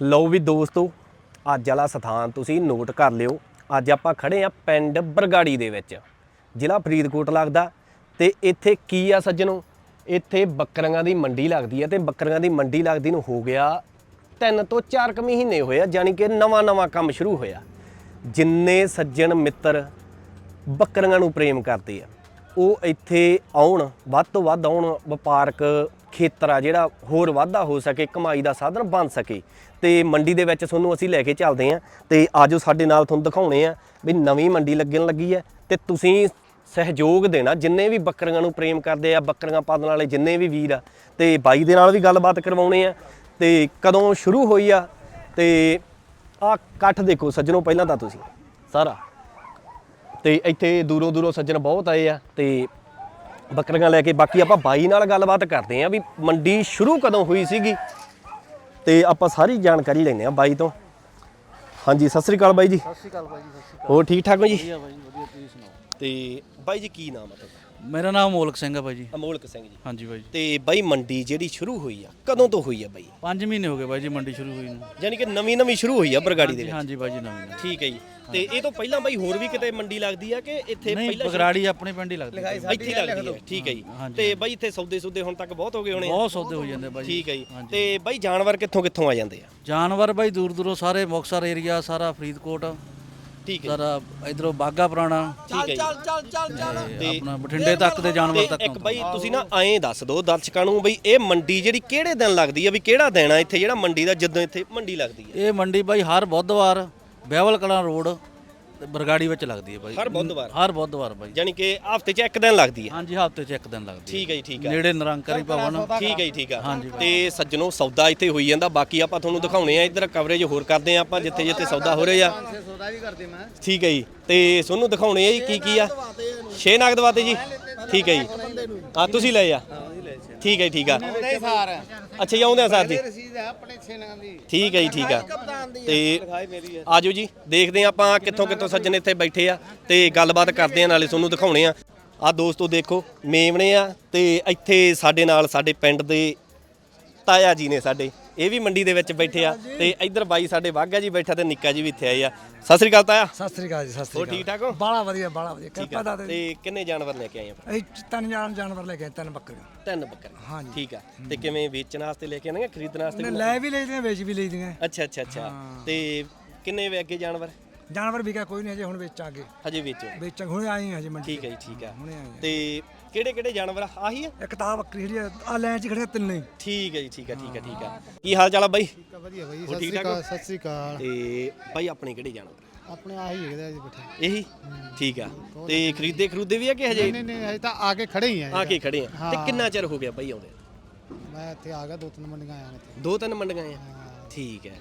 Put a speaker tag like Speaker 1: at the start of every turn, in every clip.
Speaker 1: ਲਓ ਵੀ ਦੋਸਤੋ, ਅੱਜ ਵਾਲਾ ਸਥਾਨ ਤੁਸੀਂ ਨੋਟ ਕਰ ਲਿਓ। ਅੱਜ ਆਪਾਂ ਖੜੇ ਆ ਪਿੰਡ ਬਰਗਾੜੀ ਦੇ ਵਿੱਚ। ਜ਼ਿਲ੍ਹਾ ਫਰੀਦਕੋਟ ਲੱਗਦਾ ਤੇ ਇੱਥੇ ਕੀ ਆ ਸੱਜਣੋ? ਇੱਥੇ ਬੱਕਰੀਆਂ ਦੀ ਮੰਡੀ ਲੱਗਦੀ ਹੈ ਤੇ ਬੱਕਰੀਆਂ ਦੀ ਮੰਡੀ ਲੱਗਦੀ ਨੂੰ ਹੋ ਗਿਆ ਤਿੰਨ ਤੋਂ ਚਾਰ ਕੁ ਮਹੀਨੇ ਹੋਏ ਆ ਯਾਨੀ ਕਿ ਨਵਾਂ ਨਵਾਂ ਕੰਮ ਸ਼ੁਰੂ ਹੋਇਆ। ਜਿੰਨੇ ਸੱਜਣ ਮਿੱਤਰ ਬੱਕਰੀਆਂ ਨੂੰ ਪ੍ਰੇਮ ਕਰਦੇ ਆ, ਉਹ ਇੱਥੇ ਆਉਣ, ਵੱਧ ਤੋਂ ਵੱਧ ਆਉਣ ਵਪਾਰਕ ਖੇਤਰ ਆ ਜਿਹੜਾ ਹੋਰ ਵਾਧਾ ਹੋ ਸਕੇ, ਕਮਾਈ ਦਾ ਸਾਧਨ ਬਣ ਸਕੇ। ਤੇ ਮੰਡੀ ਦੇ ਵਿੱਚ ਤੁਹਾਨੂੰ ਅਸੀਂ ਲੈ ਕੇ ਚੱਲਦੇ ਆ ਤੇ ਆਜੋ ਸਾਡੇ ਨਾਲ ਤੁਹਾਨੂੰ ਦਿਖਾਉਣੇ ਆ ਵੀ ਨਵੀਂ ਮੰਡੀ ਲੱਗਣ ਲੱਗੀ ਹੈ ਤੇ ਤੁਸੀਂ ਸਹਿਯੋਗ ਦੇਣਾ, ਜਿੰਨੇ ਵੀ ਬੱਕਰੀਆਂ ਨੂੰ ਪ੍ਰੇਮ ਕਰਦੇ ਆ, ਬੱਕਰੀਆਂ ਪਾਲਣ ਵਾਲੇ ਜਿੰਨੇ ਵੀ ਵੀਰ ਆ, ਤੇ ਬਾਈ ਦੇ ਨਾਲ ਵੀ ਗੱਲਬਾਤ ਕਰਵਾਉਣੇ ਆ। ਤੇ ਕਦੋਂ ਸ਼ੁਰੂ ਹੋਈ ਆ? ਤੇ ਆ ਇਕੱਠ ਦੇਖੋ, ਸੱਜਣੋ ਪਹਿਲਾਂ ਤਾਂ ਤੁਸੀਂ। ਸਾਰਾ। ਤੇ ਇੱਥੇ ਦੂਰੋਂ ਦੂਰੋਂ ਸੱਜਣ ਬਹੁਤ ਆਏ ਆ, ਤੇ ਬੱਕਰੀਆਂ ਲੈ ਕੇ ਬਾਕੀ ਆਪਾਂ ਬਾਈ ਨਾਲ ਗੱਲਬਾਤ ਕਰਦੇ ਆ ਵੀ ਮੰਡੀ ਸ਼ੁਰੂ ਕਦੋਂ ਹੋਈ ਸੀਗੀ ਤੇ ਆਪਾਂ ਸਾਰੀ ਜਾਣਕਾਰੀ ਲੈਣੇ ਆ ਬਾਈ ਤੋਂ। ਹਾਂਜੀ ਸਤਿ ਸ੍ਰੀ ਅਕਾਲ ਬਾਈ ਜੀ।
Speaker 2: ਸਤਿ ਸ਼੍ਰੀ ਅਕਾਲ ਭਾਈ ਜੀ ਸਤਿ ਸ਼੍ਰੀ
Speaker 1: ਹੋਰ ਠੀਕ ਠਾਕ ਹੋ ਜੀ?
Speaker 2: ਅਕਾਲ ਭਾਈ ਵਧੀਆ ਤੁਸੀਂ ਸੁਣਾਓ?
Speaker 1: ਤੇ ਬਾਈ ਜੀ ਕੀ ਨਾਮ ਹੈ ਤੁਹਾਡਾ?
Speaker 2: ਮੇਰਾ ਨਾਮ ਮੋਲਕ ਸਿੰਘ ਹੈ ਭਾਈ ਜੀ।
Speaker 1: ਅਮੋਲਕ ਸਿੰਘ ਜੀ।
Speaker 2: ਹਾਂਜੀ ਭਾਈ
Speaker 1: ਤੇ ਬਾਈ ਮੰਡੀ ਜਿਹੜੀ ਸ਼ੁਰੂ ਹੋਈ ਆ ਕਦੋਂ ਤੋਂ ਹੋਈ ਆ ਬਾਈ?
Speaker 2: 5 ਮਹੀਨੇ ਹੋ ਗਏ ਭਾਈ ਜੀ ਮੰਡੀ ਸ਼ੁਰੂ ਹੋਈ ਨੂੰ।
Speaker 1: ਯਾਨੀ ਕਿ ਨਵੀਂ ਨਵੀਂ ਸ਼ੁਰੂ ਹੋਈ ਆ ਬਰਗਾੜੀ ਦੇ ਵਿੱਚ?
Speaker 2: ਹਾਂਜੀ ਭਾਈ ਜੀ ਨਵੀਂ
Speaker 1: ਠੀਕ ਹੈ ਜੀ। ਤੇ ਇਹ ਤੋਂ ਪਹਿਲਾਂ ਬਾਈ ਹੋਰ ਵੀ ਕਿਤੇ ਮੰਡੀ ਲੱਗਦੀ ਆ ਕਿ ਇੱਥੇ
Speaker 2: ਨਹੀਂ
Speaker 1: ਪਹਿਲਾਂ
Speaker 2: ਬਗਰਾੜੀ ਆਪਣੇ ਪਿੰਡ ਹੀ ਲੱਗਦੀ ਭਾਈ।
Speaker 1: ਇੱਥੇ ਹੀ ਲੱਗਦੀ ਹੈ ਠੀਕ ਹੈ ਜੀ। ਤੇ ਬਾਈ ਇੱਥੇ ਸੌਦੇ ਸੁਦੇ ਹੁਣ ਤੱਕ ਬਹੁਤ ਹੋ ਗਏ ਹੋਣੇ ਆ।
Speaker 2: ਬਹੁਤ ਸੌਦੇ ਹੋ ਜਾਂਦੇ ਜੀ
Speaker 1: ਠੀਕ ਹੈ ਜੀ। ਤੇ ਬਾਈ ਜਾਨਵਰ ਕਿੱਥੋਂ ਕਿੱਥੋਂ ਆ ਜਾਂਦੇ ਆ?
Speaker 2: ਜਾਨਵਰ ਭਾਈ ਦੂਰ ਦੂਰੋਂ ਸਾਰੇ ਮੁਕਤਸਰ ਏਰੀਆ ਸਾਰਾ ਫਰੀਦਕੋਟ
Speaker 1: ਠੀਕ ਹੈ।
Speaker 2: ਸਾਰਾ ਇਧਰੋਂ ਬਾਗਾ ਪੁਰਾਣਾ।
Speaker 1: ਠੀਕ ਹੈ ਜੀ।
Speaker 2: ਤੇ ਆਪਣਾ ਬਠਿੰਡੇ ਤੱਕ ਦੇ ਜਾਨਵਰ
Speaker 1: ਤੇ
Speaker 2: ਤੱਕ
Speaker 1: ਇੱਕ ਬਾਈ ਤੁਸੀਂ ਨਾ ਐਂ ਦੱਸ ਦਿਓ ਦਰਸ਼ਕਾਂ ਨੂੰ ਬਈ ਇਹ ਮੰਡੀ ਜਿਹੜੀ ਕਿਹੜੇ ਦਿਨ ਲੱਗਦੀ ਆ ਵੀ ਕਿਹੜਾ ਦਿਨ ਆ ਇੱਥੇ ਜਿਹੜਾ ਮੰਡੀ ਦਾ ਜਦੋਂ ਇੱਥੇ ਮੰਡੀ ਲੱਗਦੀ ਆ?
Speaker 2: ਇਹ ਮੰਡੀ ਭਾਈ ਹਰ ਬੁੱਧਵਾਰ ਬਹਿਵਲ ਕਲਾਂ ਰੋਡ ਤੇ ਬਰਗਾੜੀ ਵਿੱਚ ਲੱਗਦੀ ਹੈ ਭਾਈ
Speaker 1: ਹਰ ਬੁੱਧਵਾਰ?
Speaker 2: ਹਰ ਬੁੱਧਵਾਰ ਭਾਈ
Speaker 1: ਯਾਨੀ ਕਿ ਹਫ਼ਤੇ 'ਚ ਇੱਕ ਦਿਨ ਲੱਗਦੀ ਆ
Speaker 2: ਹਾਂਜੀ ਹਫ਼ਤੇ 'ਚ ਇੱਕ ਦਿਨ ਲੱਗਦੀ ਹੈ।
Speaker 1: ਠੀਕ ਹੈ ਜੀ ਠੀਕ ਹੈ।
Speaker 2: ਨੇੜੇ ਨਿਰੰਕਾਰੀ ਭਵਨ।
Speaker 1: ਠੀਕ ਹੈ ਜੀ ਠੀਕ ਆ
Speaker 2: ਹਾਂਜੀ।
Speaker 1: ਤੇ ਸੱਜਣੋ ਸੌਦਾ ਇੱਥੇ ਹੋਈ ਜਾਂਦਾ। ਬਾਕੀ ਆਪਾਂ ਤੁਹਾਨੂੰ ਦਿਖਾਉਣੇ ਆ ਇੱਧਰ ਕਵਰੇਜ ਹੋਰ ਕਰਦੇ ਆ ਆਪਾਂ ਜਿੱਥੇ ਜਿੱਥੇ ਸੌਦਾ ਹੋ ਰਿਹਾ। ਆ
Speaker 3: ਸੌਦਾ ਵੀ ਕਰਦੇ ਮੈਂ।
Speaker 1: ਠੀਕ ਹੈ ਜੀ। ਤੇ ਤੁਹਾਨੂੰ ਦਿਖਾਉਣੇ ਆ ਜੀ ਕੀ ਕੀ ਆ? ਛੇ ਨਗਦ ਵਾਤੇ ਜੀ? ਠੀਕ ਹੈ ਜੀ। ਆ ਤੁਸੀਂ ਲਏ ਆ। ਠੀਕ ਹੈ ਠੀਕ ਆ।
Speaker 3: ਉਹਦੇ ਸਾਰ।
Speaker 1: ਅੱਛਾ ਜੀ ਆਉਂਦੇ ਆ ਸਰ ਜੀ।
Speaker 3: ਰਸੀਦ ਹੈ ਆਪਣੇ ਛੇਨਾਂ ਦੀ।
Speaker 1: ਠੀਕ ਹੈ ਜੀ ਠੀਕ ਆ। ਤੇ ਆਜੋ ਜੀ ਦੇਖਦੇ ਆ ਆਪਾਂ ਕਿੱਥੋਂ ਕਿੱਥੋਂ ਸੱਜਣ ਇੱਥੇ ਬੈਠੇ ਆ ਤੇ ਗੱਲਬਾਤ ਕਰਦੇ ਆ ਨਾਲੇ ਤੁਹਾਨੂੰ ਦਿਖਾਉਣੇ ਆ। ਆ ਦੋਸਤੋ ਦੇਖੋ ਮੇਵਣੇ ਆ ਤੇ ਇੱਥੇ ਸਾਡੇ ਨਾਲ ਸਾਡੇ ਪਿੰਡ ਦੇ ਤਾਇਆ ਜੀ ਨੇ ਸਾਡੇ। ਇਹ ਵੀ ਮੰਡੀ ਦੇ ਵਿੱਚ ਬੈਠੇ ਆ ਤੇ ਇੱਧਰ ਬਾਈ ਸਾਡੇ ਵਾਘਾ ਜੀ ਬੈਠਾ ਤੇ ਨਿੱਕਾ ਜੀ ਵੀ ਇੱਥੇ ਆਏ ਆ। ਸਤਿ ਸ੍ਰੀ ਅਕਾਲ ਤਾਇਆ।
Speaker 4: ਸਤਿ ਸ੍ਰੀ ਅਕਾਲ ਜੀ ਸਤਿ ਸ੍ਰੀ
Speaker 1: ਹੋਰ
Speaker 4: ਅਕਾਲ।
Speaker 1: ਠੀਕ ਠਾਕ ਹੋ?
Speaker 4: ਬਾਲਾ ਵਧੀਆ ਬਾਲਾ ਵਧੀਆ। ਕਿਰਪਾ
Speaker 1: ਆ।
Speaker 4: ਦਾ
Speaker 1: ਤੇ ਕਿੰਨੇ ਜਾਨਵਰ ਲੈ ਕੇ ਆਏ ਆ?
Speaker 4: ਇਹ ਤਿੰਨ ਜਾਨ ਜਾਨਵਰ ਲੈ ਕੇ ਆਏ, ਤਿੰਨ ਬੱਕਰੀਆਂ।
Speaker 1: ਤਿੰਨ ਬੱਕਰੀਆਂ।
Speaker 4: ਹਾਂਜੀ।
Speaker 1: ਠੀਕ ਆ। ਤੇ ਕਿਵੇਂ ਵੇਚਣ ਵਾਸਤੇ ਲੈ ਕੇ ਆਉਂਦੇ ਖਰੀਦਣ ਵਾਸਤੇ
Speaker 4: ਨੇ
Speaker 1: ਵੀ?
Speaker 4: ਲੈ ਵੀ ਲਈਦੀਆਂ ਵੇਚ ਵੀ ਲਈਦੀਆਂ।
Speaker 1: ਅੱਛਾ ਅੱਛਾ ਅੱਛਾ। ਤੇ ਕਿੰਨੇ ਵੇ ਅੱਗੇ ਜਾਨਵਰ?
Speaker 4: ਜਾਨਵਰ ਵਿਕਿਆ ਕੋਈ ਨਹੀਂ ਅਜੇ ਹੁਣ ਵੇਚਾਂਗੇ।
Speaker 1: ਹਜੇ ਵੇਚੋ।
Speaker 4: ਵੇਚਾਂ ਹੁਣੇ ਆਏ ਹਾਂ ਹਜੇ ਮੰਡੀ
Speaker 1: ਠੀਕ ਹੈ ਜੀ ਠੀਕ ਆ।
Speaker 4: ਹੁਣੇ ਆਏ ਹਾਂ।
Speaker 1: ਤੇ ਕਿਹੜੇ ਕਿਹੜੇ ਜਾਨਵਰ ਆ? ਆਹੀ ਆ?
Speaker 4: ਇੱਕ ਤਾਂ ਆਹ ਬੱਕਰੀ ਜਿਹੜੀ ਆ ਲੈਣ ਚ ਖੜੀਆਂ ਤਿੰਨੇ ਹੀ।
Speaker 1: ਠੀਕ ਹੈ ਜੀ ਠੀਕ ਹੈ ਠੀਕ ਹੈ ਠੀਕ ਆ ਕੀ ਹਾਲ ਚਾਲ ਆ ਬਾਈ?
Speaker 3: ਵਧੀਆ ਬਾਈ ਸਤਿ
Speaker 1: ਠੀਕ
Speaker 3: ਸ਼੍ਰੀ
Speaker 1: ਹੋ?
Speaker 3: ਅਕਾਲ ਸਤਿ ਸ਼੍ਰੀ ਅਕਾਲ।
Speaker 1: ਤੇ ਬਾਈ ਆਪਣੇ ਕਿਹੜੇ ਜਾਨਵਰ?
Speaker 3: ਆਪਣੇ ਆਹੀ ਹੈਗੇ ਆ ਜੀ ਬੈਠੇ।
Speaker 1: ਇਹੀ? ਠੀਕ ਆ। ਤੇ ਖਰੀਦੇ ਖਰੂਦੇ ਵੀ ਆ ਕਿ ਹਜੇ?
Speaker 3: ਨਹੀਂ ਨਹੀਂ ਹਜੇ ਤਾਂ ਆ ਕੇ ਖੜੇ ਹੀ ਆ।
Speaker 1: ਆ ਕੇ ਖੜੇ ਆ। ਤੇ ਕਿੰਨਾ ਚਿਰ ਹੋ ਗਿਆ ਬਾਈ ਆਉਂਦੇ?
Speaker 3: ਮੈਂ ਇੱਥੇ ਆ ਗਿਆ ਦੋ ਤਿੰਨ ਮੰਡੀਆਂ ਆਇਆ ਇੱਥੇ।
Speaker 1: ਦੋ ਤਿੰਨ ਮੰਡੀਆਂ ਆ ਠੀਕ ਹੈ।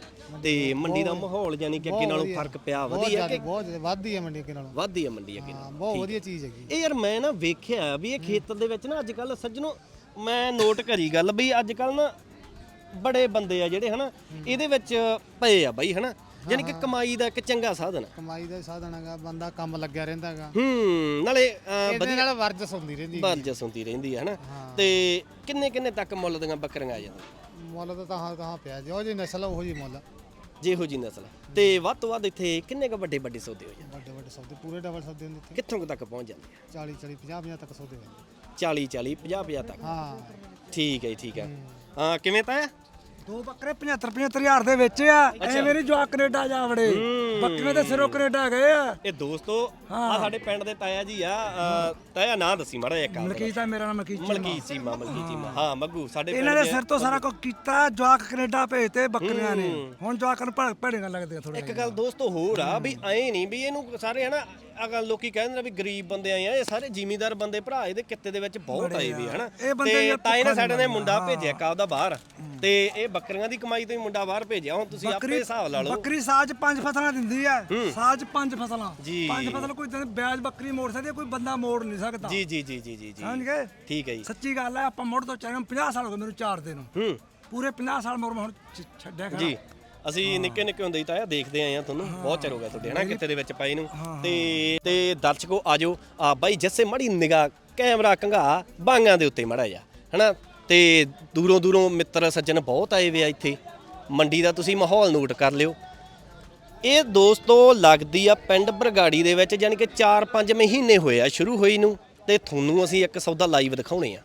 Speaker 1: ਤੇ ਮੰਡੀ ਦਾ ਮਾਹੌਲ ਯਾਨੀ ਕਿ ਅੱਗੇ ਨਾਲੋਂ ਫ਼ਰਕ ਪਿਆ ਵਧੀਆ ਕਿ
Speaker 3: ਬਹੁਤ ਜ਼ਿਆਦਾ ਵੱਧਦੀ ਹੈ ਮੰਡੀ ਅੱਗੇ ਨਾਲੋਂ।
Speaker 1: ਵੱਧਦੀ ਆ ਮੰਡੀ ਅੱਗੇ
Speaker 3: ਹਾਂ
Speaker 1: ਨਾਲੋਂ
Speaker 3: ਬਹੁਤ ਵਧੀਆ ਚੀਜ਼ ਹੈਗੀ।
Speaker 1: ਇਹ ਯਾਰ ਮੈਂ ਨਾ ਵੇਖਿਆ ਵੀ ਇਹ ਖੇਤਰ ਦੇ ਵਿੱਚ ਨਾ ਅੱਜ ਕੱਲ ਸੱਜਣੋ ਮੈਂ ਨੋਟ ਕਰੀ ਗੱਲ ਵੀ ਅੱਜ ਕੱਲ ਨਾ ਬੜੇ ਬੰਦੇ ਆ ਜਿਹੜੇ ਹਨਾ ਇਹਦੇ ਵਿੱਚ ਪਏ ਆ ਬਾਈ ਹਨਾ। ਯਾਨੀ ਕਿ ਕਮਾਈ ਦਾ ਇੱਕ ਚੰਗਾ ਸਾਧਨ।
Speaker 3: ਕਮਾਈ ਦਾ ਸਾਧਨ ਹੈਗਾ ਬੰਦਾ ਕੰਮ ਲੱਗਿਆ ਰਹਿੰਦਾ ਹੈਗਾ।
Speaker 1: ਹੂੰ ਨਾਲੇ
Speaker 3: ਇਹਦੇ ਨਾਲ ਵਰਜਸ ਹੁੰਦੀ ਰਹਿੰਦੀ ਹੈਗੀ।
Speaker 1: ਬਰਜਸ ਹੁੰਦੀ ਰਹਿੰਦੀ ਹੈ ਹਨਾ। ਤੇ ਕਿੰਨੇ ਕਿੰਨੇ ਤੱਕ ਮੁੱਲ ਦੀਆਂ ਬੱਕਰੀਆਂ ਆ ਜਾਂਦੀਆਂ?
Speaker 3: ਮੁੱਲ ਤਾਂ ਤਾਂ ਤਾਂ ਪਿਆ ਜੋ ਜੀ ਨਸਲ ਆ, ਉਹੋ ਜੀ ਮੁੱਲ
Speaker 1: ਜਿਹੋ ਜੀ ਨਸਲ ਤੇ ਵੱਧ ਤੋਂ ਵੱਧ ਇੱਥੇ ਕਿੰਨੇ ਕ ਵੱਡੇ ਵੱਡੇ ਸੌਦੇ ਹੋ ਜਾਂਦੇ?
Speaker 3: ਵੱਡੇ ਵੱਡੇ ਸੌਦੇ ਪੂਰੇ ਡਬਲ ਸੌਦੇ ਹੁੰਦੇ ਇੱਥੇ।
Speaker 1: ਕਿੱਥੋਂ ਕੁ ਤੱਕ ਪਹੁੰਚ ਜਾਂਦੇ
Speaker 3: 40 40 50 50 ਤੱਕ ਸੌਦੇ ਹੁੰਦੇ।
Speaker 1: 40 40 50 50 ਤੱਕ?
Speaker 3: ਹਾਂ।
Speaker 1: ਠੀਕ ਹੈ ਜੀ, ਠੀਕ ਹੈ। ਹਾਂ ਕਿਵੇਂ ਤਾਇਆ?
Speaker 4: ਦੋ ਬੱਕਰੇ 75 75 ਹਜ਼ਾਰ ਦੇ ਵਿੱਚ ਆ। ਐਵੇਂ ਨਹੀਂ ਜਵਾਕ ਕੈਨੇਡਾ ਜਾ ਵੜੇ। ਬੱਕਰੀਆਂ ਦੇ ਸਿਰੋਂ ਕੈਨੇਡਾ ਗਏ ਆ।
Speaker 1: ਇਹ ਦੋਸਤੋ ਆ ਸਾਡੇ ਪਿੰਡ ਦੇ ਤਾਇਆ ਜੀ ਆ ਤਾਇਆ ਨਾਂ ਦੱਸੀ ਮਾੜਾ ਜਿਹਾ ਇੱਕ ਆਪ
Speaker 4: ਮਲਕੀਤ ਆ ਮੇਰਾ ਨਾਮ ਮਲਕੀਤ ਜੀ।
Speaker 1: ਮਲਕੀਤ ਸੀਮਾ ਮਲਕੀਤ ਸੀਮਾ ਹਾਂ ਮੱਗੂ ਸਾਡੇ
Speaker 4: ਇਹਨਾਂ
Speaker 1: ਪਿੰਡ
Speaker 4: ਦੇ
Speaker 1: ਦੇ
Speaker 4: ਸਿਰ ਤੋਂ ਸਾਰਾ ਕੁਝ ਕੀਤਾ ਜਵਾਕ ਕੈਨੇਡਾ ਭੇਜਤੇ ਬੱਕਰੀਆਂ ਨੇ। ਹੁਣ ਜਵਾਕਾਂ ਨੂੰ ਭੜ ਭੜੀਆਂ ਲੱਗਦੀਆਂ ਥੋੜੇ
Speaker 1: ਇੱਕ ਗੱਲ ਦੋਸਤੋ ਹੋਰ ਆ ਵੀ ਐ ਨਹੀਂ ਵੀ ਇਹਨੂੰ ਸਾਰੇ ਹਨਾ ਅਗਲ ਲੋਕੀ ਕਹਿੰਦੇ ਨੇ ਵੀ ਗਰੀਬ ਬੰਦੇ ਆਏ ਆ ਇਹ ਸਾਰੇ ਜ਼ਿਮੀਂਦਾਰ ਬੰਦੇ ਭਰਾ ਇਹਦੇ ਕਿੱਤੇ ਦੇ ਵਿੱਚ ਬਹੁਤ ਆਏ ਵੀ ਹਨਾ।
Speaker 4: ਇਹ ਬੰਦੇ
Speaker 1: ਤੇ
Speaker 4: ਯਾਰ
Speaker 1: ਤਾਏ ਨੇ
Speaker 4: ਭੁੱਖਾ
Speaker 1: ਸਾਡੇ ਨੇ ਮੁੰਡਾ ਭੇਜਿਆ ਕਾਬਦਾ ਬਾਹਰ। ਤੇ ਇਹ ਬੱਕਰੀਆਂ ਦੀ ਕਮਾਈ ਤੋਂ ਹੀ ਮੁੰਡਾ ਬਾਹਰ ਭੇਜਿਆ ਹੁਣ ਤੁਸੀਂ ਆਪੇ ਹਿਸਾਬ ਲਾ ਲਓ।
Speaker 4: ਬੱਕਰੀ ਚ ਪੰਜ ਫਸਲਾਂ ਦਿੰਦੀ ਹੈ। ਚ ਪੰਜ ਫਸਲਾਂ। ਪੰਜ ਫਸਲ ਕੋਈ ਦਿਨ ਵਿਆਜ ਬੱਕਰੀ ਮੋੜ ਸਕਦੀ ਕੋਈ ਬੰਦਾ ਮੋੜ ਨਹੀਂ ਸਕਦਾ।
Speaker 1: ਜੀ ਜੀ ਜੀ ਜੀ ਜੀ
Speaker 4: ਸਮਝ ਗਏ?
Speaker 1: ਠੀਕ ਹੈ ਜੀ।
Speaker 4: ਸੱਚੀ ਗੱਲ ਹੈ ਆਪਾਂ ਮੁੜ ਤੋਂ ਚਾਹੇ 50 ਸਾਲ ਹੋ ਗਏ ਮੈਨੂੰ ਚਾਰ ਦੇ ਨੂੰ।
Speaker 1: ਹੂੰ।
Speaker 4: ਪੂਰੇ 50 ਸਾਲ ਮੋੜ ਮੈਂ ਹੁਣ ਛੱਡਿਆ ਖੜਾ।
Speaker 1: ਜੀ। ਅਸੀਂ ਨਿੱਕੇ ਨਿੱਕੇ ਹੁੰਦੇ ਹੀ ਤਾਂ ਇਹ ਦੇਖਦੇ ਆਏ ਆ ਤੁਹਾਨੂੰ। ਬਹੁਤ ਚਿਰ ਹੋ ਗਿਆ ਤੁਹਾਡੇ ਹਨਾ ਕਿਤੇ ਦੇ ਵਿੱਚ ਪਏ ਨੂੰ। ਤੇ ਤੇ ਦਰਸ਼ਕੋ ਆਜੋ। ਆ ਬਾਈ ਜੱਸੇ ਮੜੀ ਨਿਗਾ ਕੈਮਰਾ ਕੰਘਾ ਬਾਂਗਾਂ ਦੇ ਉੱਤੇ ਮੜਾ ਜਾ ਹਨਾ। ਤੇ ਦੂਰੋਂ ਦੂਰੋਂ ਮਿੱਤਰ ਸੱਜਣ ਬਹੁਤ ਆਏ ਵੇ ਆ ਇੱਥੇ। ਮੰਡੀ ਦਾ ਤੁਸੀਂ ਮਾਹੌਲ ਨੋਟ ਕਰ ਲਿਓ। ਇਹ ਦੋਸਤੋ ਲੱਗਦੀ ਆ ਪਿੰਡ ਬਰਗਾੜੀ ਦੇ ਵਿੱਚ ਯਾਨੀ ਕਿ 4-5 ਮਹੀਨੇ ਹੋਏ ਆ ਸ਼ੁਰੂ ਹੋਈ ਨੂੰ ਤੇ ਤੁਹਾਨੂੰ ਅਸੀਂ ਇੱਕ ਸੌਦਾ ਲਾਈਵ ਦਿਖਾਉਣੇ ਆ।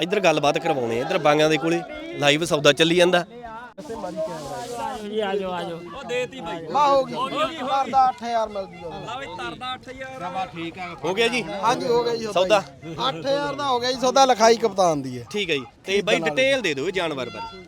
Speaker 1: ਇੱਧਰ ਗੱਲਬਾਤ ਕਰਵਾਉਣੇ ਆ ਇੱਧਰ ਬਾਂਗਾਂ ਦੇ ਕੋਲੇ ਲਾਈਵ ਸੌਦਾ ਚੱਲੀ ਜਾਂਦਾ। ਹੋ ਗਿਆ ਜੀ?
Speaker 5: ਹਾਂਜੀ ਹੋ ਗਿਆ ਜੀ
Speaker 1: ਸੌਦਾ?
Speaker 5: 8000 ਦਾ ਹੋ ਗਿਆ ਜੀ ਸੌਦਾ ਲਿਖਾਈ ਕਪਤਾਨ ਦੀ ਹੈ
Speaker 1: ਠੀਕ ਹੈ ਜੀ। ਤੇ ਬਾਈ ਡਿਟੇਲ ਦੇ ਦਿਓ ਜਾਨਵਰ ਬਾਰੇ।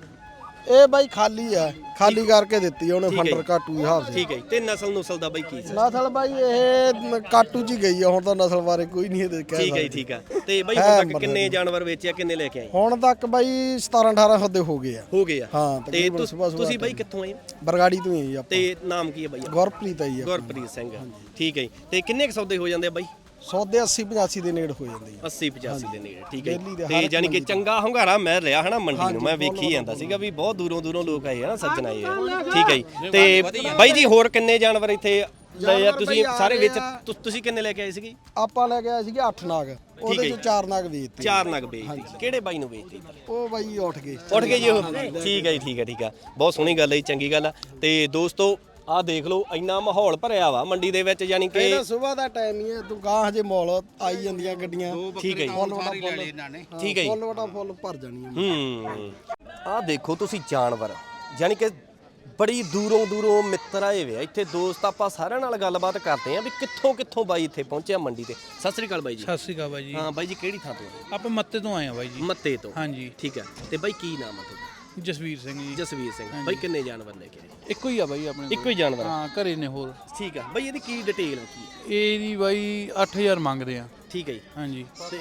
Speaker 5: ਇਹ ਬਾਈ ਖਾਲੀ ਆ ਖਾਲੀ ਕਰਕੇ ਦਿੱਤੀ ਉਹਨੇ
Speaker 1: ਠੀਕ ਹੈ
Speaker 5: ਫੰਡਰ
Speaker 1: ਜੀ।
Speaker 5: ਕਾਟੂ ਹਿਸਾਬ ਸੇ।
Speaker 1: ਠੀਕ ਹੈ ਜੀ। ਤੇ ਨਸਲ ਨੁਸਲ ਦਾ ਬਾਈ ਕੀ ਸੀ?
Speaker 5: ਨਸਲ ਬਾਈ ਇਹ ਕਾਟੂ ਚ ਹੀ ਗਈ ਆ ਹੁਣ ਤਾਂ ਨਸਲ ਬਾਰੇ ਕੋਈ ਨਹੀਂ ਕਹਿ
Speaker 1: ਠੀਕ ਹੈ ਜੀ। ਠੀਕ ਆ। ਤੇ ਬਾਈ
Speaker 5: ਹੈ
Speaker 1: ਹੁਣ ਤੱਕ ਕਿੰਨੇ ਜਾਨਵਰ ਵੇਚੇ ਆ ਕਿੰਨੇ ਲੈ ਕੇ ਆਏ?
Speaker 5: ਹੁਣ ਤੱਕ ਬਾਈ 17 18 ਸੌਦੇ ਹੋ ਗਏ ਆ।
Speaker 1: ਹੋ ਗਏ ਆ।
Speaker 5: ਹਾਂ,
Speaker 1: ਤੇ
Speaker 5: ਤਕਰੀਬਨ
Speaker 1: ਤੁਸ-
Speaker 5: ਸੁਬਾਹ ਸੁਬਾਹ
Speaker 1: ਤੁਸੀਂ ਬਾਈ ਕਿੱਥੋਂ ਆਏ?
Speaker 5: ਬਰਗਾੜੀ ਤੋਂ ਹੀ ਆ ਜੀ ਆਪਾਂ।
Speaker 1: ਤੇ ਨਾਮ ਕੀ ਹੈ ਬਾਈ
Speaker 5: ਗੁਰਪ੍ਰੀਤ ਆਈ ਆ
Speaker 1: ਗੁਰਪ੍ਰੀਤ ਸਿੰਘ ਠੀਕ ਹੈ ਜੀ। ਤੇ ਕਿੰਨੇ ਕੁ ਸੌਦੇ ਹੋ ਜਾਂਦੇ ਆ ਬਾਈ?
Speaker 5: ਸੌਦੇ 80 85 ਦੇ ਨੇੜ ਹੋ ਜਾਂਦੇ ਆ।
Speaker 1: 80 85 ਦੇ ਨੇੜੇ ਠੀਕ ਹੈ ਜੀ। ਤੇ ਯਾਨੀ ਕਿ ਚੰਗਾ ਹੰਗਾਰਾ ਮੈਂ ਰਿਹਾ ਹਨਾ ਮੰਡੀ ਨੂੰ ਮੈਂ ਵੇਖੀ ਜਾਂਦਾ ਸੀਗਾ ਵੀ ਬਹੁਤ ਦੂਰੋਂ ਦੂਰੋਂ ਲੋਕ ਆਏ ਹਨਾ ਸੱਜਣ ਆਏ। ਆ ਠੀਕ ਹੈ ਜੀ। ਤੇ ਬਾਈ ਜੀ ਹੋਰ ਕਿੰਨੇ ਜਾਨਵਰ ਇੱਥੇ ਲਏ ਆ? ਤੁਸੀਂ ਸਾਰੇ ਵਿੱਚ। ਤੁ- ਤੁਸੀਂ ਕਿੰਨੇ ਲੈ ਕੇ ਆਏ ਸੀਗੇ?
Speaker 5: ਆਪਾਂ ਲੈ ਕੇ ਆਏ ਸੀਗੇ 8 ਨਾਗ। ਉਹਦੇ। ਚ 4 ਨਾਗ ਵੇਚਤੇ
Speaker 1: ਚਾਰ ਨਗ ਵੇਚਦੇ ਕਿਹੜੇ ਬਾਈ ਨੂੰ ਵੇਚਦੇ
Speaker 5: ਉਹ ਬਾਈ ਉੱਠ ਗਏ।
Speaker 1: ਉੱਠ ਗਏ ਜੀ ਉਹ। ਠੀਕ ਹੈ ਜੀ ਠੀਕ ਹੈ ਠੀਕ ਹੈ। ਬਹੁਤ ਸੋਹਣੀ ਗੱਲ ਹੈ ਜੀ ਚੰਗੀ ਗੱਲ ਆ। ਤੇ ਦੋਸਤੋ ਆਹ ਦੇਖ ਲਓ ਇੰਨਾ ਮਾਹੌਲ ਭਰਿਆ ਵਾ ਮੰਡੀ ਦੇ ਵਿੱਚ ਯਾਨੀ ਕਿ
Speaker 5: ਇਹਦਾ ਸਵੇਰ ਦਾ ਟਾਈਮ ਹੀ ਹੈ ਤੂੰ ਗਾਂ ਹਜੇ ਮੌਲ ਆਈ ਜਾਂਦੀਆਂ ਗੱਡੀਆਂ।
Speaker 1: ਠੀਕ ਹੈ ਜੀ।
Speaker 5: ਫੁੱਲ ਵਟਾ ਫੁੱਲ।
Speaker 1: ਠੀਕ ਹੈ ਜੀ।
Speaker 5: ਫੁੱਲ ਵਟਾ ਫੁੱਲ ਭਰ ਜਾਣੀਆਂ।
Speaker 1: ਹੂੰ। ਆਹ ਦੇਖੋ ਤੁਸੀਂ ਜਾਨਵਰ ਯਾਨੀ ਕਿ ਬੜੀ ਦੂਰੋਂ ਦੂਰੋਂ ਮਿੱਤਰ ਆਏ ਵੇ ਆ। ਇੱਥੇ ਦੋਸਤ ਆਪਾਂ ਸਾਰਿਆਂ ਨਾਲ ਗੱਲਬਾਤ ਕਰਦੇ ਆਂ ਵੀ ਕਿੱਥੋਂ ਕਿੱਥੋਂ ਬਾਈ ਇੱਥੇ ਪਹੁੰਚਿਆ ਮੰਡੀ ਤੇ। ਸਤਿ ਸ੍ਰੀ ਅਕਾਲ ਬਾਈ ਜੀ।
Speaker 6: ਸਤਿ ਸ਼੍ਰੀ ਅਕਾਲ ਬਾਈ ਜੀ।
Speaker 1: ਹਾਂ ਬਾਈ ਜੀ ਕਿਹੜੀ ਥਾਂ ਤੋਂ ਆਏ?
Speaker 6: ਆਪਾਂ ਮੱਤੇ ਤੋਂ ਆਏ ਆ ਬਾਈ ਜੀ।
Speaker 1: ਮੱਤੇ ਤੋਂ।
Speaker 6: ਹਾਂਜੀ।
Speaker 1: ਠੀਕ ਹੈ। ਤੇ ਬਾਈ ਕੀ ਨਾਮ ਆ ਤੁਹਾਡਾ?
Speaker 6: ਜਸਵੀਰ ਸਿੰਘ ਜੀ।
Speaker 1: ਜਸਵੀਰ ਸਿੰਘ। ਬਾਈ ਕਿੰਨੇ ਜਾਨਵਰ ਲੈ ਕੇ ਆਏ
Speaker 6: ਇੱਕੋ ਹੀ ਆ ਬਾਈ ਆਪਣੇ
Speaker 1: ਇੱਕੋ ਹੀ ਜਾਨਵਰ ਆ?
Speaker 6: ਹਾਂ ਘਰੇ ਨੇ ਹੋਰ।
Speaker 1: ਠੀਕ ਆ। ਬਾਈ ਇਹਦੀ ਕੀ ਡਿਟੇਲ ਆ? ਕੀ ਆ?
Speaker 6: ਇਹਦੀ ਬਾਈ 8000 ਮੰਗਦੇ ਆ।
Speaker 1: ਠੀਕ ਹੈ ਜੀ।
Speaker 6: ਹਾਂਜੀ।
Speaker 1: ਤੇ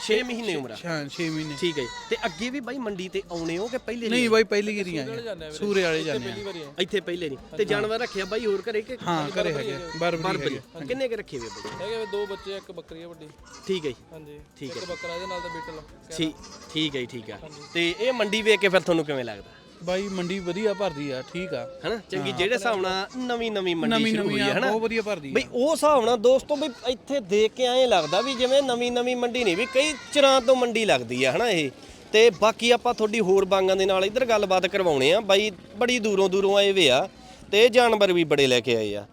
Speaker 1: 6 ਮਹੀਨੇ ਉਮਰ ਆ।
Speaker 6: ਹਾਂ 6 ਮਹੀਨੇ।
Speaker 1: ਠੀਕ ਹੈ ਜੀ। ਤੇ ਅੱਗੇ ਵੀ ਬਾਈ ਮੰਡੀ ਤੇ ਆਉਣੇ ਹੋ ਕਿ ਪਹਿਲੇ
Speaker 6: ਨਹੀਂ ਬਾਈ ਪਹਿਲੀ ਗਰੀ ਆਏ। ਸੂਰੇ ਵਾਲੇ ਜਾਂਦੇ ਆ
Speaker 1: ਇੱਥੇ ਪਹਿਲੇ ਨਹੀਂ। ਤੇ ਜਾਨਵਰ ਰੱਖਿਆ ਬਾਈ ਹੋਰ ਘਰੇ ਕਿ
Speaker 6: ਹਾਂ ਘਰੇ ਹੈਗੇ ਬਰਬਰੀ
Speaker 1: ਕਿੰਨੇ ਕੁ ਰੱਖੇ ਵੇ ਬਾਈ?
Speaker 7: ਹੈਗੇ ਦੋ ਬੱਚੇ ਇੱਕ ਬੱਕਰੀ ਆ ਵੱਡੀ।
Speaker 1: ਠੀਕ ਹੈ ਜੀ।
Speaker 7: ਹਾਂਜੀ।
Speaker 1: ਠੀਕ ਹੈ।
Speaker 7: ਇੱਕ ਬੱਕਰਾ ਇਹਦੇ ਨਾਲ ਤਾਂ ਬੀਟਲ
Speaker 1: ਠੀਕ ਠੀਕ ਹੈ ਜੀ, ਠੀਕ ਆ। ਤੇ ਇਹ ਮੰਡੀ ਵੇਖ ਕੇ ਫਿਰ ਤੁਹਾਨੂੰ ਕਿਵੇਂ ਲੱਗਦਾ?
Speaker 6: ਬਾਈ ਮੰਡੀ ਵਧੀਆ ਭਰਦੀ ਆ ਠੀਕ ਆ।
Speaker 1: ਹਨਾ? ਚੰਗੀ ਜਿਹੜੇ ਹਿਸਾਬ ਨਾਲ ਨਵੀਂ ਨਵੀਂ ਮੰਡੀ
Speaker 6: ਨਵੀਂ
Speaker 1: ਸ਼ੁਰੂ ਹੋਈ
Speaker 6: ਨਵੀਂ
Speaker 1: ਹੈ
Speaker 6: ਆ
Speaker 1: ਹਨਾ?
Speaker 6: ਬਹੁਤ ਵਧੀਆ ਭਰਦੀ
Speaker 1: ਬਈ
Speaker 6: ਆ
Speaker 1: ਉਹ ਹਿਸਾਬ ਨਾਲ ਦੋਸਤੋ ਬਈ ਇੱਥੇ ਦੇਖ ਕੇ ਐਂ ਲੱਗਦਾ ਵੀ ਜਿਵੇਂ ਨਵੀਂ ਨਵੀਂ ਮੰਡੀ ਨਹੀਂ ਵੀ ਕਈ ਚਿਰਾਂ ਤੋਂ ਮੰਡੀ ਲੱਗਦੀ ਆ ਹਨਾ ਇਹ? ਤੇ ਬਾਕੀ ਆਪਾਂ ਤੁਹਾਡੀ ਹੋਰ ਬਾਂਗਾਂ ਦੇ ਨਾਲ ਇੱਧਰ ਗੱਲਬਾਤ ਕਰਵਾਉਣੇ ਆ। ਬਾਈ ਬੜੀ ਦੂਰੋਂ ਦੂਰੋਂ ਆਏ ਵੇ ਆ। ਤੇ ਜਾਨਵਰ ਵੀ ਬੜੇ ਲੈ ਕੇ ਆਏ ਆ।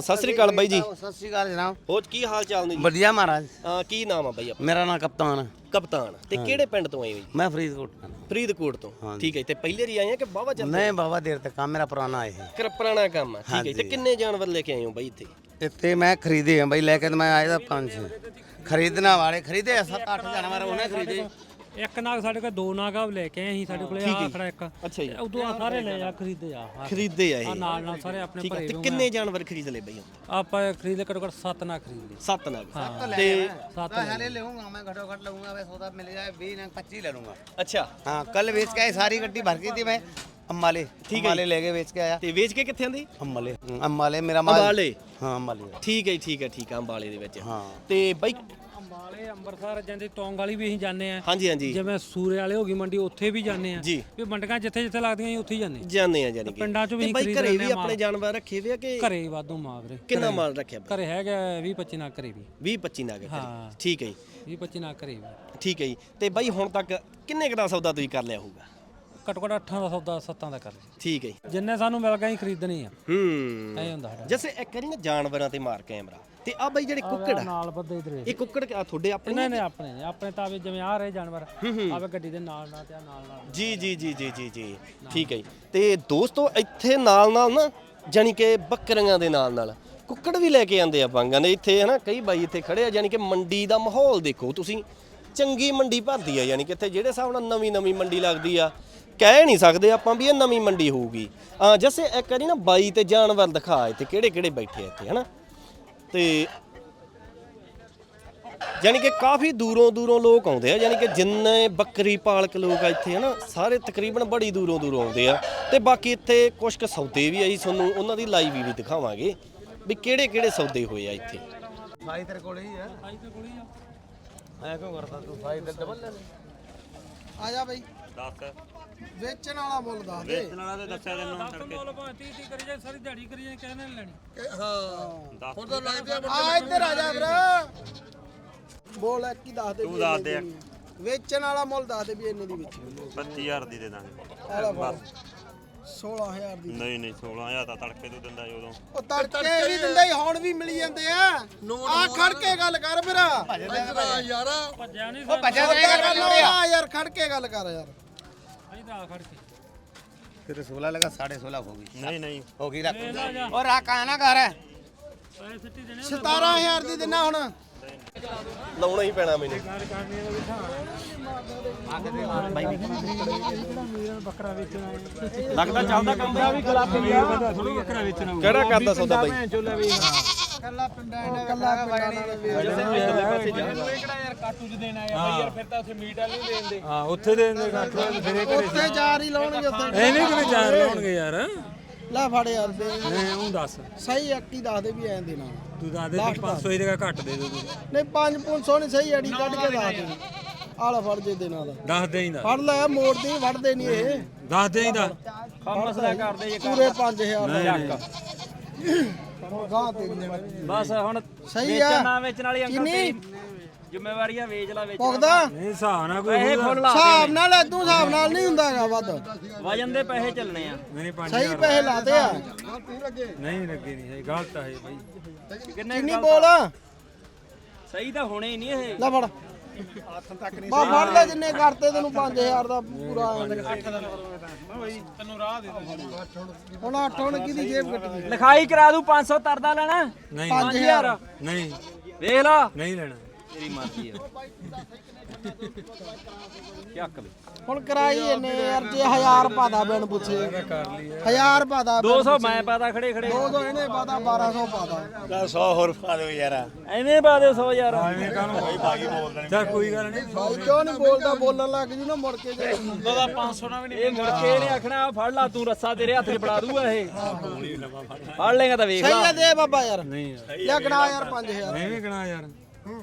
Speaker 1: ਸਤਿ ਸ੍ਰੀ ਅਕਾਲ ਬਾਈ ਜੀ।
Speaker 8: ਸਤਿ ਸ਼੍ਰੀ ਅਕਾਲ ਜਨਾਬ।
Speaker 1: ਹੋਰ ਕੀ ਹਾਲ ਚਾਲ ਨੇ ਜੀ?
Speaker 8: ਵਧੀਆ ਮਹਾਰਾਜ।
Speaker 1: ਅਹ ਕੀ ਨਾਮ ਆ ਬਾਈ ਆਪਣਾ?
Speaker 8: ਮੇਰਾ ਨਾਮ ਕਪਤਾਨ
Speaker 1: ਕਪਤਾਨ। ਤੇ ਕਿਹੜੇ ਪਿੰਡ ਤੋਂ ਆਏ ਹੋ ਜੀ?
Speaker 8: ਮੈਂ ਫਰੀਦਕੋਟ।
Speaker 1: ਫਰੀਦਕੋਟ ਤੋਂ। ਠੀਕ ਹੈ ਤੇ ਪਹਿਲੇ ਵਾਰੀ ਆਏ ਆ ਕਿ ਬਾਵਾ ਚੱਲ
Speaker 8: ਨਹੀਂ ਬਾਬਾ ਦੇਰ ਤੱਕ ਕੰਮ ਮੇਰਾ ਪੁਰਾਣਾ ਹੈ
Speaker 1: ਕਰ ਪੁਰਾਣਾ ਕੰਮ ਆ ਠੀਕ ਹੈ। ਤੇ ਕਿੰਨੇ ਜਾਨਵਰ ਲੈ ਕੇ ਆਏ ਹੋ ਬਾਈ ਇੱਥੇ?
Speaker 8: ਇੱਥੇ ਮੈਂ ਖਰੀਦੇ ਆ ਬਈ ਲੈ ਕੇ ਤੇ ਮੈਂ ਆਇਆ ਤਾਂ ਪੰਜ ਛੇ ਖਰੀਦਣਾ ਵਾਲੇ ਖਰੀਦੇ ਆ ਸੱਤ ਅੱਠ ਜਾਨਵਰ ਉਹਨੇ ਖਰੀਦੇ।
Speaker 7: ਇੱਕ ਨਾਗ ਸਾਡੇ ਕੋਲ ਦੋ ਨਾਗ ਆ ਲੈ ਕੇ ਆਏ ਅਸੀਂ ਸਾਡੇ ਕੋਲੇ ਆ ਖੜਾ ਇੱਕ
Speaker 1: ਅੱਛਾ ਜੀ
Speaker 7: ਉਦੋਂ ਆ ਸਾਰੇ ਲੈ ਆ ਖਰੀਦੇ ਆ ਆਹ
Speaker 1: ਖਰੀਦੇ ਆ ਇਹ
Speaker 7: ਨਾਲ ਨਾਲ ਸਾਰੇ ਆਪਣੇ
Speaker 1: ਠੀਕ ਹੈ
Speaker 7: ਭਰੇ
Speaker 1: ਤੇ
Speaker 7: ਹੋਏ
Speaker 1: ਕਿੰਨੇ ਜਾਨਵਰ ਖਰੀਦ ਲਏ ਬਈ
Speaker 7: ਆਪਾਂ ਖਰੀਦ ਘੱਟੋ ਘੱਟ 7 ਨਾਗ ਖਰੀਦ ਲਏ
Speaker 1: ਸੱਤ ਨਗ
Speaker 8: ਤੇ
Speaker 7: ਸੱਤ
Speaker 8: हले लूंगा मैं घटो घट लूंगा वे सौदा मिल जाए बीस नंग पच्चीस ले लूंगा
Speaker 1: ਅੱਛਾ
Speaker 8: हाँ कल बेच के आई सारी गड्डी भर गई थी मैं अम्बाले
Speaker 1: ठीक है।
Speaker 8: अम्बाले लेके बेच के आया
Speaker 1: ਤੇ ਵੇਚ ਕੇ ਕਿੱਥੇ ਆਂਦੀ
Speaker 8: अम्बाले अम्बाले मेरा माल
Speaker 1: ਅੰਬਾਲੇ
Speaker 8: हाँ अम्बाले
Speaker 1: ਠੀਕ ਹੈ ਜੀ, ਠੀਕ ਹੈ ਠੀਕ ਹੈ ਅੰਬਾਲੇ ਦੇ ਵਿੱਚ
Speaker 8: ਹਾਂ।
Speaker 1: ਤੇ ਬਾਈ
Speaker 7: ਅੰਬਾਲੇ ਅੰਮ੍ਰਿਤਸਰ ਜਾਂਦੇ ਤੌਂਗ ਵਾਲੀ ਵੀ ਅਸੀਂ ਜਾਂਦੇ ਆ
Speaker 1: ਹਾਂਜੀ ਹਾਂਜੀ।
Speaker 7: ਜਿਵੇਂ ਸੂਰੇ ਵਾਲੇ ਹੋ ਗਈ ਮੰਡੀ ਉੱਥੇ ਵੀ ਜਾਂਦੇ ਆ
Speaker 1: ਜੀ।
Speaker 7: ਵੀ ਮੰਡੀਆਂ ਜਿੱਥੇ ਜਿੱਥੇ ਲੱਗਦੀਆਂ ਅਸੀਂ ਉੱਥੇ ਹੀ ਜਾਂਦੇ
Speaker 1: ਜਾਣੇ ਆ ਜਾਨੀ ਕਿ।
Speaker 7: ਪਿੰਡਾਂ ਚੋਂ ਵੀ
Speaker 1: ਬਾਈ
Speaker 7: ਖਰੀਦ
Speaker 1: ਘਰੇ
Speaker 7: ਲੈਂਦੇ
Speaker 1: ਵੀ
Speaker 7: ਆ
Speaker 1: ਆਪਣੇ ਜਾਨਵਰ ਰੱਖੇ ਵੇ ਆ ਕਿ
Speaker 7: ਘਰੇ ਹੀ ਵਾਧੂ ਮਾਗਰੇ
Speaker 1: ਕਿੰਨਾ ਮਾਲ ਰੱਖਿਆ
Speaker 7: ਘਰੇ ਹੈਗਾ 20 25 ਨਾਗ ਘਰੇ ਵੀ
Speaker 1: 20 25 ਨਗ
Speaker 7: ਹਾਂ।
Speaker 1: ਠੀਕ ਹੈ ਜੀ।
Speaker 7: 20 25 ਨਾਗ ਘਰੇ ਵੀ
Speaker 1: ਠੀਕ ਹੈ ਜੀ। ਤੇ ਬਾਈ ਹੁਣ ਤੱਕ ਕਿੰਨੇ ਕੁ ਦਾ ਸੌਦਾ ਤੁਸੀਂ ਕਰ ਲਿਆ ਹੋਊਗਾ?
Speaker 7: ਘੱਟੋ ਘੱਟ 8 ਦਾ ਸੌਦਾ 7 ਦਾ ਕਰ ਲਈ
Speaker 1: ਠੀਕ ਹੈ ਜੀ।
Speaker 7: ਜਿੰਨੇ ਸਾਨੂੰ ਮਿਲ ਗਏ ਅਸੀਂ ਖਰੀਦਣੀ ਆ।
Speaker 1: ਹੂੰ।
Speaker 7: ਐ ਹੁੰਦਾ ਸਾਡਾ।
Speaker 1: ਜੈਸੇ ਇੱਕ ਵਾਰੀ ਨਾ ਜਾਨਵਰਾਂ ਤੇ ਮਾਰ ਕੈਮਰਾ। ਤੇ ਆ ਬਾਈ ਜਿਹੜੇ ਕੁੱਕੜ ਆ।
Speaker 7: ਨਾਲ ਬੱਦੇ ਇਧਰ
Speaker 1: ਇਹ ਕੁੱਕੜ ਆ ਤੁਹਾਡੇ ਆਪਣੇ
Speaker 7: ਨਹੀਂ ਨਹੀਂ ਆਪਣੇ ਨੇ ਆਪਣੇ ਤਾਂ ਵੀ ਜਿਵੇਂ ਆ ਰਹੇ ਜਾਨਵਰ ਆਵੇ ਗੱਡੀ ਦੇ ਨਾਲ ਨਾਲ ਤੇ ਆਹ ਨਾਲ ਨਾਲ।
Speaker 1: ਜੀ ਜੀ ਜੀ ਜੀ ਜੀ ਜੀ। ਠੀਕ ਹੈ ਜੀ। ਤੇ ਦੋਸਤੋ ਇੱਥੇ ਨਾਲ ਨਾਲ ਨਾ ਜਾਨੀ ਕਿ ਬੱਕਰੀਆਂ ਦੇ ਨਾਲ ਨਾਲ ਕੁੱਕੜ ਵੀ ਲੈ ਕੇ ਆਂਦੇ ਆ ਬਾਂਗਾਂ ਦੇ ਇੱਥੇ ਹਨਾ ਕਈ ਬਾਈ ਇੱਥੇ ਖੜੇ ਆ ਜਾਨੀ ਕਿ ਮੰਡੀ ਦਾ ਮਾਹੌਲ ਦੇਖੋ ਤੁਸੀਂ। ਚੰਗੀ ਮੰਡੀ ਭਰਦੀ ਆ ਯਾਨੀ ਕਿ ਇੱਥੇ ਜਿਹੜੇ ਹਿਸਾਬ ਨਾਲ ਨਵੀਂ ਨਵੀਂ ਮੰਡੀ ਲੱਗਦੀ ਆ। ਕਹਿ ਨਹੀਂ ਸਕਦੇ ਆਪਾਂ ਵੀ ਇਹ ਨਵੀਂ ਮੰਡੀ ਹੋਊਗੀ। ਆ ਜਸੇ ਇੱਕ ਵਾਰੀ ਨਾ ਬਾਈ ਤੇ ਜਾਨਵਰ ਦਿਖਾ ਇੱਥੇ ਕਿਹੜੇ ਕਿਹੜੇ ਬੈਠੇ ਇੱਥੇ ਹਨਾ? ਤੇ ਯਾਨੀ ਕਿ ਕਾਫੀ ਦੂਰੋਂ ਦੂਰੋਂ ਲੋਕ ਆਉਂਦੇ ਆ ਯਾਨੀ ਕਿ ਜਿੰਨੇ ਬੱਕਰੀ ਪਾਲਕ ਲੋਕ ਆ ਇੱਥੇ ਹਨਾ ਸਾਰੇ ਤਕਰੀਬਨ ਬੜੀ ਦੂਰੋਂ ਦੂਰੋਂ ਆਉਂਦੇ ਆ। ਤੇ ਬਾਕੀ ਇੱਥੇ ਕੁਝ ਕੁ ਸੌਦੇ ਵੀ ਆਈ ਤੁਹਾਨੂੰ ਉਹਨਾਂ ਦੀ ਲਾਈਵ ਵੀ ਦਿਖਾਵਾਂਗੇ ਵੀ ਕਿਹੜੇ ਕਿਹੜੇ ਸੌਦੇ ਹੋਏ ਆ ਇੱਥੇ।
Speaker 8: ਸਾਈ ਤੇਰੇ ਕੋਲੇ ਹੀ ਆ। ਸਾਈ ਤੇਰੇ ਕੋਲੇ ਹੀ ਆ। ਐ ਕਿਉਂ ਕਰਦਾ ਤੂੰ?
Speaker 5: ਸਾਈ ਤੇ ਡਬਲ ਲੈ ਆ। ਜਾ ਬਈ। 10 ਵੇਚਣ ਵਾਲਾ ਮੁੱਲ ਦੱਸ ਦੇ।
Speaker 7: ਬੋਲ ਭਾਵੇਂ 30 30 ਕਰੀ ਜਾਏ ਸਾਰੀ ਦਿਹਾੜੀ ਕਰੀ ਜਾਏ ਕਹਿੰਦੇ ਲੈਣੀ।
Speaker 5: ਹੁਣ ਤਾਂ ਲੱਗਦੇ ਆ ਇੱਧਰ ਆ ਜਾ ਵੀਰ। ਬੋਲ ਇੱਕ ਹੀ ਦੱਸ ਦੇ ਤੂੰ ਦੱਸ ਦੇ। ਵੇਚਣ ਵਾਲਾ ਮੁੱਲ ਦੱਸ ਦੇ ਵੀ ਇੰਨੇ ਦੀ ਵੇਚੀ
Speaker 9: 25000 ਦੀ ਦੇ ਦਾਂਗੇ।
Speaker 5: 16000 ਦੀ।
Speaker 9: ਨਹੀਂ ਨਹੀਂ 16000 ਤਾਂ ਤੜਕੇ ਤੋਂ ਦਿੰਦਾ ਉਦੋਂ।
Speaker 5: ਉਹ ਤੜਕੇ ਵੀ ਦਿੰਦਾ ਹੀ ਹੁਣ ਵੀ ਮਿਲੀ ਜਾਂਦੇ ਆ। ਆ ਖੜ ਕੇ ਗੱਲ ਕਰ ਮੇਰਾ ਯਾਰ।
Speaker 7: ਭੱਜਿਆ ਨਹੀਂ
Speaker 5: ਉਹ ਭੱਜਿਆ ਯਾਰ ਖੜ ਕੇ ਗੱਲ ਕਰ ਯਾਰ।
Speaker 7: ਅਸੀਂ ਤਾਂ ਆ ਖੜ ਕੇ
Speaker 8: फिर सोलह लगा साढ़े सोलह होगी
Speaker 9: ਨਹੀਂ ਨਹੀਂ
Speaker 8: होगी रख और आ कहा ना घर है
Speaker 7: ਪੈਸੇ ਸਿੱਟੀ ਦੇਣੇ
Speaker 5: 17000 ਦੀ ਦਿਨਾ ਹੁਣ
Speaker 1: ਲਾਉਣਾ ਹੀ ਪੈਣਾ ਮੈਨੂੰ
Speaker 7: ਬੱਕਰਾ ਵੇਚਣਾ ਹੈ
Speaker 1: ਲੱਗਦਾ ਚੱਲਦਾ ਕੰਮ ਦਾ ਵੀ ਗੁਲਾਬੀ
Speaker 7: ਥੋੜਾ ਬੱਕਰਾ ਵੇਚਣਾ ਹੋਊ।
Speaker 1: ਕਿਹੜਾ ਕਰਦਾ ਸੌਦਾ ਬਾਈ
Speaker 5: ਕੱਲਾ ਪਿੰਡਾਂ ਇਹਨੇ ਕੱਲਾ ਪਿੰਡਾਂ
Speaker 7: ਹਾਂ ਉੱਥੇ ਦੇ ਦਿੰਦੇ ਕੱਟ ਫਿਰ ਇਹ
Speaker 5: ਉੱਥੇ ਚਾਰ ਹੀ ਲਾਉਣਗੇ ਉੱਥੇ
Speaker 7: ਐਵੇਂ ਕਿਵੇਂ ਚਾਰ ਲਾਉਣਗੇ। ਯਾਰ।
Speaker 5: ਲੈ ਫੜ ਯਾਰ ਦੇ
Speaker 7: ਨਹੀਂ ਉਹ ਦੱਸ।
Speaker 5: ਸਹੀ ਅੱਕੀ ਦੱਸ ਦੇ ਵੀ ਐਂ ਦੇਣਾ।
Speaker 7: ਤੂੰ ਦੱਸ ਦੇ 500 ਹੀ ਦੇ ਘੱਟ ਦੇ ਦੇ ਤੂੰ।
Speaker 5: ਨਹੀਂ 5 500 ਨਹੀਂ ਸਹੀ ਅੜੀ ਕੱਢ ਕੇ ਦੱਸ ਦੇ। ਆਲਾ ਫੜ ਜੇ ਦੇਣਾ ਦਾ
Speaker 7: ਦੱਸ ਦੇ ਹੀ ਦਾ
Speaker 5: ਫੜ ਲੈ ਮੋੜ ਦੀ ਵੜਦੇ ਨਹੀਂ ਇਹ।
Speaker 7: ਦੱਸ ਦੇ ਹੀ ਦਾ
Speaker 5: ਜੇ ਪੂਰੇ 5000 ਦਾ। ਗਾਂ ਤੇਰੀ ਮਰਜ਼ੀ
Speaker 7: ਬਸ ਹੁਣ
Speaker 5: ਸਹੀ ਆ।
Speaker 7: ਨਾ ਵੇਚਣ ਵਾਲੀ
Speaker 5: ਕਿੰਨੀ?
Speaker 7: ਜ਼ਿੰਮੇਵਾਰੀਆਂ ਵੇਚ ਲਾ ਵੇਚ
Speaker 5: ਪੁੱਗਦਾ
Speaker 7: ਨਹੀਂ ਹਿਸਾਬ ਨਾਲ ਕੋਈ ਫੁੱਲ
Speaker 5: ਹਿਸਾਬ ਨਾਲ ਇਦੋਂ ਹਿਸਾਬ ਨਾਲ ਨਹੀਂ ਹੁੰਦਾਗਾ ਵੱਧ।
Speaker 7: ਵਜਨ ਦੇ ਪੈਸੇ ਚੱਲਣੇ ਆ। ਨਹੀਂ
Speaker 5: ਸਹੀ ਪੈਸੇ ਲਾਤੇ ਆ।
Speaker 7: ਨਹੀਂ ਲੱਗੇ ਨਹੀਂ ਇਹ ਗਲਤ ਆ ਇਹ ਬਾਈ।
Speaker 5: ਕਿੰਨੀ ਬੋਲ?
Speaker 7: ਸਹੀ ਤਾਂ ਹੋਣੇ ਹੀ ਨਹੀਂ ਇਹ।
Speaker 5: ਲੈ ਫੜ। ਬਾ ਫੜ ਲੈ ਜਿੰਨੇ ਕਰਤੇ ਤੈਨੂੰ 5000 ਦਾ ਪੂਰਾ 8 ਦਾ ਤੈਨੂੰ ਰਾਹ ਦੇ ਹੁਣ 8 ਹੁਣ ਕਿਹਦੀ ਜੇਬ ਕੱਟੀ
Speaker 7: ਲਿਖਾਈ ਕਰਾ ਦੂੰ 500 ਤਰਦਾ ਲੈਣਾ।
Speaker 5: ਨਹੀਂ 5000
Speaker 7: ਨਹੀਂ। ਵੇਖ ਲਾ। ਨਹੀਂ ਲੈਣਾ। ਤੇਰੀ ਮਰਜ਼ੀ ਆ।
Speaker 5: ਹੁਣ ਕਰਾਈ ਇਹਨੇ ਯਾਰ ਜੇ 1000 ਰੁਪਏ ਦਾ ਬਿਨ ਪੁੱਛੇ। 1000 ਰੁਪਏ ਦਾ
Speaker 7: 200 ਮੈਂ ਪਾਦਾ ਖੜੇ ਖੜੇ।
Speaker 5: 200 ਇਹਨੇ ਪਾਦਾ 1200 ਪਾਦਾ ਦਾ
Speaker 8: 100 ਹੋਰ ਪਾ ਦਿਓ ਯਾਰ।
Speaker 7: ਐਵੇਂ ਪਾ ਦਿਓ 100 ਯਾਰ ਐਵੇਂ ਕਾਹਨੂੰ ਕੋਈ ਬਾਗੀ ਬੋਲਦਾ ਨਹੀਂ ਚਾ ਕੋਈ ਗੱਲ ਨਹੀਂ।
Speaker 5: ਭਾਈ ਕਿਉਂ ਨਹੀਂ ਬੋਲਦਾ ਬੋਲਣ ਲੱਗ ਜੂ ਨਾ ਮੁੜ ਕੇ ਜੇ।
Speaker 7: ਹੁੰਦਾ 500 ਨਾ ਵੀ ਨਹੀਂ ਇਹ ਮੁੜ ਕੇ ਇਹਨੇ ਆਖਣਾ ਫੜ ਲਾ ਤੂੰ ਰੱਸਾ ਤੇਰੇ ਹੱਥ 'ਚ ਫੜਾ ਦੂਗਾ ਇਹ। ਫੜ ਲੇਗਾ ਤਾਂ ਵੇਖ ਲੈ।
Speaker 5: ਸਹੀ ਆ ਦੇ ਬਾਬਾ ਯਾਰ।
Speaker 7: ਨਹੀਂ
Speaker 5: ਯਾ ਗਣਾ ਯਾਰ 5000
Speaker 7: ਐਵੇਂ ਗਣਾ ਯਾਰ।
Speaker 9: ਹੂੰ।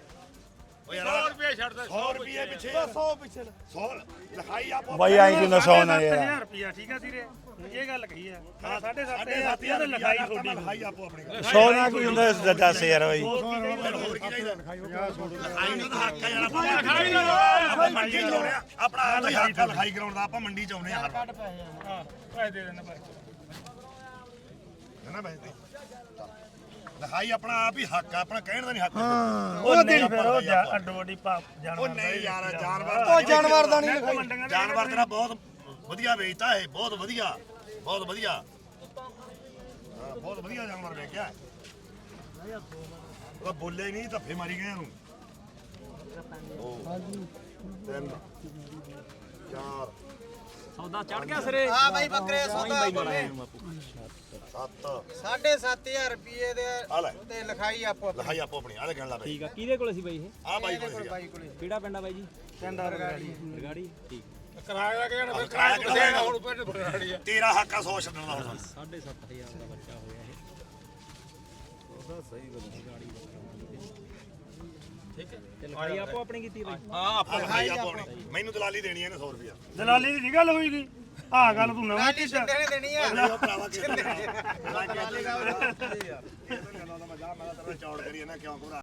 Speaker 9: 100 ਰੁਪਏ ਛੱਡ ਦੇ 100 ਰੁਪਏ ਪਿੱਛੇ 100 ਪਿੱਛੇ 100 ਲਿਖਾਈ ਆਪੋ
Speaker 8: ਬਾਈ ਐਂ ਕਿ ਨਸ਼ਾ ਹੋਣਾ ਯਾਰ।
Speaker 9: 1000 ਰੁਪਿਆ ਠੀਕ ਆ ਸੀਰੇ ਇਹ ਗੱਲ ਕਹੀ ਆ। 7.5000 ਤੇ ਲਿਖਾਈ ਥੋੜੀ ਲਿਖਾਈ ਆਪੋ ਆਪਣੇ
Speaker 8: ਸੌ ਨਾ ਕੋਈ ਹੁੰਦਾ ਇਸ ਦਾ 10 ਯਾਰ ਬਾਈ।
Speaker 9: ਹੋਰ ਕੀ ਚਾਹੀਦਾ? ਲਿਖਾਈ ਦਾ ਹੱਕ ਆ ਯਾਰ ਆਪਾਂ ਲਿਖਾਈ ਦਾ ਮੰਡੀ ਚ ਆਉਣੇ ਆਪਣਾ ਹੱਕ ਆ ਲਿਖਾਈ ਕਰਾਉਣ ਦਾ ਆਪਾਂ ਮੰਡੀ ਚ ਆਉਣੇ ਆ ਹਰ ਵਾਰ। ਕੱਢ ਪੈਸੇ ਹਾਂ ਪੈਸੇ ਦੇ ਦੇਣਾ ਭਾਈ ਨਾ ਭਾਈ ਲਿਖਾਈ ਆਪਣਾ ਆਪ ਹੀ ਹੱਕ ਆ ਆਪਣਾ ਕਹਿਣ ਦਾ ਨਹੀਂ ਹੱਕ। ਉਹ ਨਹੀਂ ਫਿਰ ਉਹ ਅੱਡੋ ਅੱਡੀ ਜਾਨਵਰ ਉਹ ਨਹੀਂ ਯਾਰ ਜਾਨਵਰ।
Speaker 5: ਉਹ ਜਾਨਵਰ ਦਾ ਨਹੀਂ ਲਿਖਾਈ
Speaker 9: ਜਾਨਵਰ ਤੇਰਾ ਬਹੁਤ ਵਧੀਆ ਵੇਚਤਾ ਇਹ ਬਹੁਤ ਵਧੀਆ ਬਹੁਤ ਵਧੀਆ। ਹਾਂ, ਬਹੁਤ ਵਧੀਆ ਜਾਨਵਰ ਵੇਚਿਆ ਉਹ ਬੋਲੇ ਹੀ ਨਹੀਂ ਧੱਫੇ ਮਾਰੀ ਗਏ ਇਹਨੂੰ। ਤਿੰਨ ਚਾਰ।
Speaker 7: ਸੌਦਾ ਚੜ ਗਿਆ ਸਿਰੇ।
Speaker 5: ਹਾਂ ਬਾਈ ਬੱਕਰੇ ਸੌਦਾ
Speaker 9: ਸੱਤ
Speaker 5: 7500 ਰੁਪਏ ਦੇ
Speaker 9: ਆ ਲੈ।
Speaker 5: ਤੇ ਲਿਖਾਈ ਆਪੋ
Speaker 9: ਲਿਖਾਈ ਆਪੋ ਆਪਣੀ ਆ ਲੈ ਗਿਣ ਲਾ ਬਈ
Speaker 7: ਠੀਕ ਆ ਕਿਹਦੇ ਕੋਲ ਸੀ ਬਾਈ ਇਹ?
Speaker 9: ਆ ਬਾਈ ਕੋਲ ਸੀਗਾ।
Speaker 7: ਕਿਹੜਾ ਪਿੰਡ ਆ ਬਾਈ ਜੀ? ਪਿੰਡ ਰਗਾੜੀ। ਰਗਾੜੀ ਠੀਕ।
Speaker 9: ਕਿਰਾਇਆ ਕਿੱਥੇ ਹੈਗਾ ਹੁਣ ਤੇਰਾ ਹੱਕ ਆ 100 ਛੱਡਣ ਦਾ ਹੁਣ
Speaker 7: 7500 ਦਾ ਬੱਚਾ ਹੋਇਆ ਇਹ। ਆਪੋ ਆਪਣੀ ਕੀਤੀ ਬਾਈ।
Speaker 9: ਆ ਲਿਖਾਈ ਆਪੋ ਆਪਣੀ। ਮੈਨੂੰ ਦਲਾਲੀ ਦੇਣੀ ਇਹਨੇ 100 ਰੁਪਿਆ
Speaker 6: ਦਲਾਲੀ ਦੀ ਨਹੀਂ ਗੱਲ ਹੋਈ ਦੀ। ਆਹ ਗੱਲ ਤੂੰ ਨਵਾਂ
Speaker 5: ਦੇਣੀ ਆ।
Speaker 9: ਉਹ ਭਰਾਵਾ ਕਿੱਥੇ ਮੈਂ ਕਹਿੰਦਾ ਮੈਂ ਤਾਂ ਗੱਲਾਂ ਦਾ ਮਜ਼ਾਕ ਮੈਂ ਤਾਂ ਤੇਰਾ ਚੌੜ ਕਰੀ ਨਾ ਕਿਉਂ ਘੁਰਾ